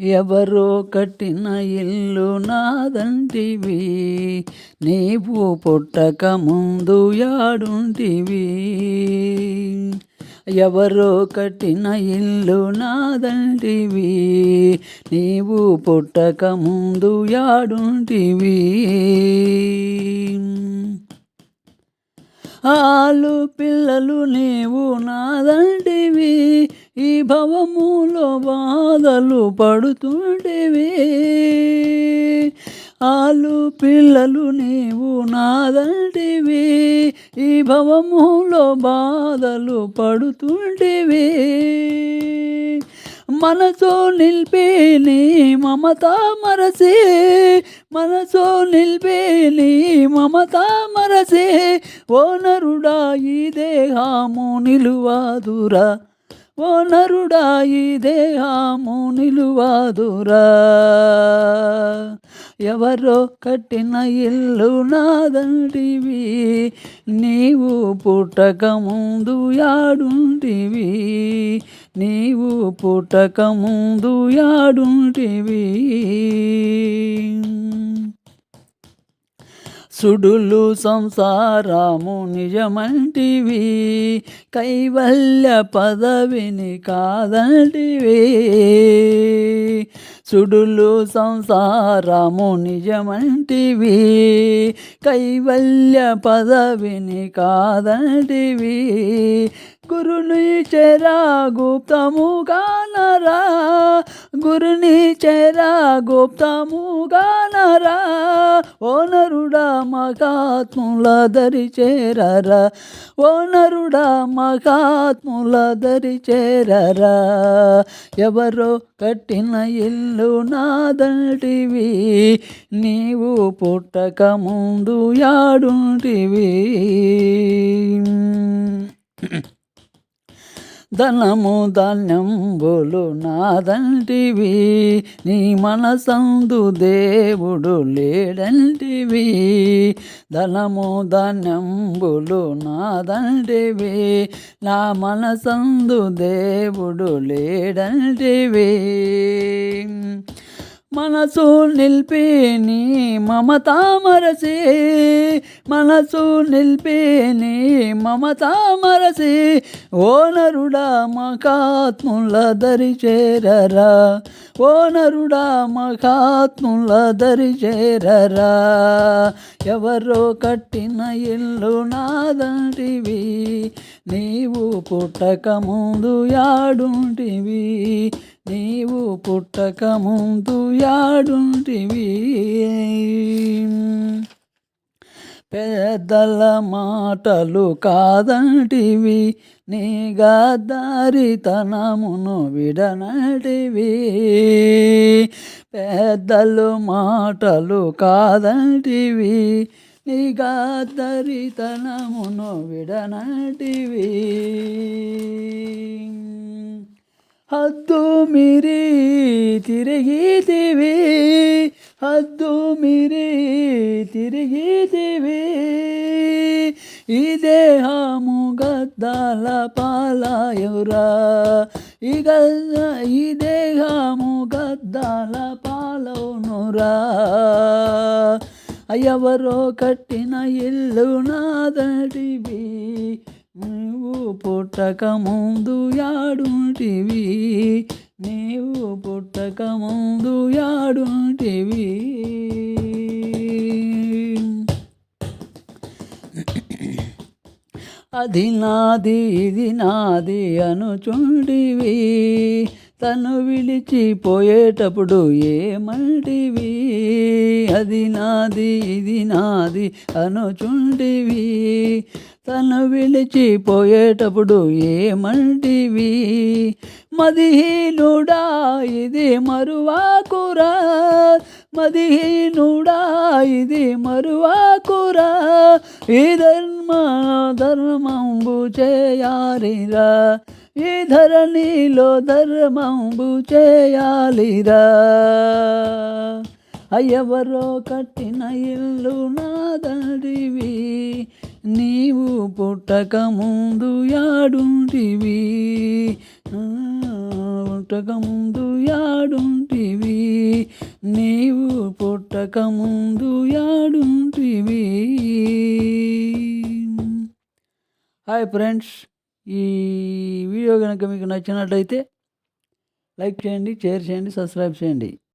ఎవరో కట్టిన ఇల్లు నాదంటివి నీవు పుట్టక ముందు యాడుంటివి. ఎవరో కట్టిన ఇల్లు నాదంటివి నీవు పుట్టక ముందు యాడుంటివి. ఆలు పిల్లలు నీవు నాదంటివి ఈ భవములో బాధలు పడుతుండేవే. ఆలు పిల్లలు నీవు నాదంటివి. ఈ భవములో బాధలు పడుతుంటివి మనసో నిలిపి నీ మమత మరసే. మనసో నిలిపి నీ మమత మరసే. ఓ నరుడా ఈ దేహము నిలువాదురా ఓ నరుడా ఈ దేహము నిలువాదురా. ఎవరో కట్టిన ఇల్లు నాదంటివి నీవు పుట్టక ముందు యాడుంటివి. నీవు పుట్టక ముందు యాడుంటివి. సుడులు సంసారము నిజమంటివి కైవల్య పదవిని కాదంటివి. సుడులు సంసారము నిజమంటివి కైవల్య పదవిని కాదంటివి. గురుని చెరా గుప్తముగా నరా. గురుని చెరా గుప్తముగా నరా. ఓ నరుడా మహాత్ముల దరి చేరరా. ఓ నరుడా మహాత్ముల దరి చేరరా. ఎవరో కట్టిన ఇల్లు నాదంటివి నీవు పుట్టక ముందు యాడుంటివి. ధనము ధాన్యంబులు నాదంటివి. నీ మనసందు దేవుడు లేడంటివి. ధనము ధాన్యంబులు నాదంటివి. నా మనసందు దేవుడు లేడంటివి. మనసు నిల్పేని మమతామరసే మనసు నిల్పేని మమతామరసే ఓ నరుడా మకాత్ముల దరి చేరరా ఓ నరుడా మకాత్ముల దరి చేరరా. ఎవరో కట్టిన ఇల్లు నాదంటివి నీవు పుట్టక ముందు యాడుంటివి నీవు పుట్టక ముందు యాడుంటివి. పెద్దల మాటలు కాదంటివి. నీ గాదారితనమును విడనటివి. పెద్దలు మాటలు కాదంటివి. నీ గాదరితనమును విడనటివి. హద్దు మిరి తిరిగితివి హద్దు మిరి తిరిగితివి ఈ దేహము గద్దాల పాలాయురా ఈ గద్ద ఈ దేహము గద్దాల పాలవునురా ఎవరో కట్టిన ఇల్లు నాదటివి నీవు పుట్టక ముందు యాడుంటివి అది నాది ఇది నాది అనుచుండివి. తను విడిచిపోయేటప్పుడు ఏమంటివి అది నాది ఇది నాది అనుచుండివి. తను విడిచిపోయేటప్పుడు ఏమంటివి మదిహీనుడా ఇది మరువాకురా. మదిహీనుడా ఇది మరువాకురా. ఈ ధర్మ ధర్మంబు చేయాలిరా. ఈ ధరణిలో ధర్మంబు చేయాలిరా. అయ్యవరో కట్టిన ఇల్లు నాదడివి నీవు పుట్టక ముందు యాడుంటివి. పుట్టక ముందు యాడుంటివి నీవు పుట్టక ముందు యాడుంటివి. హాయ్ ఫ్రెండ్స్ ఈ వీడియో కనుక మీకు నచ్చినట్లయితే లైక్ చేయండి షేర్ చేయండి సబ్స్క్రైబ్ చేయండి.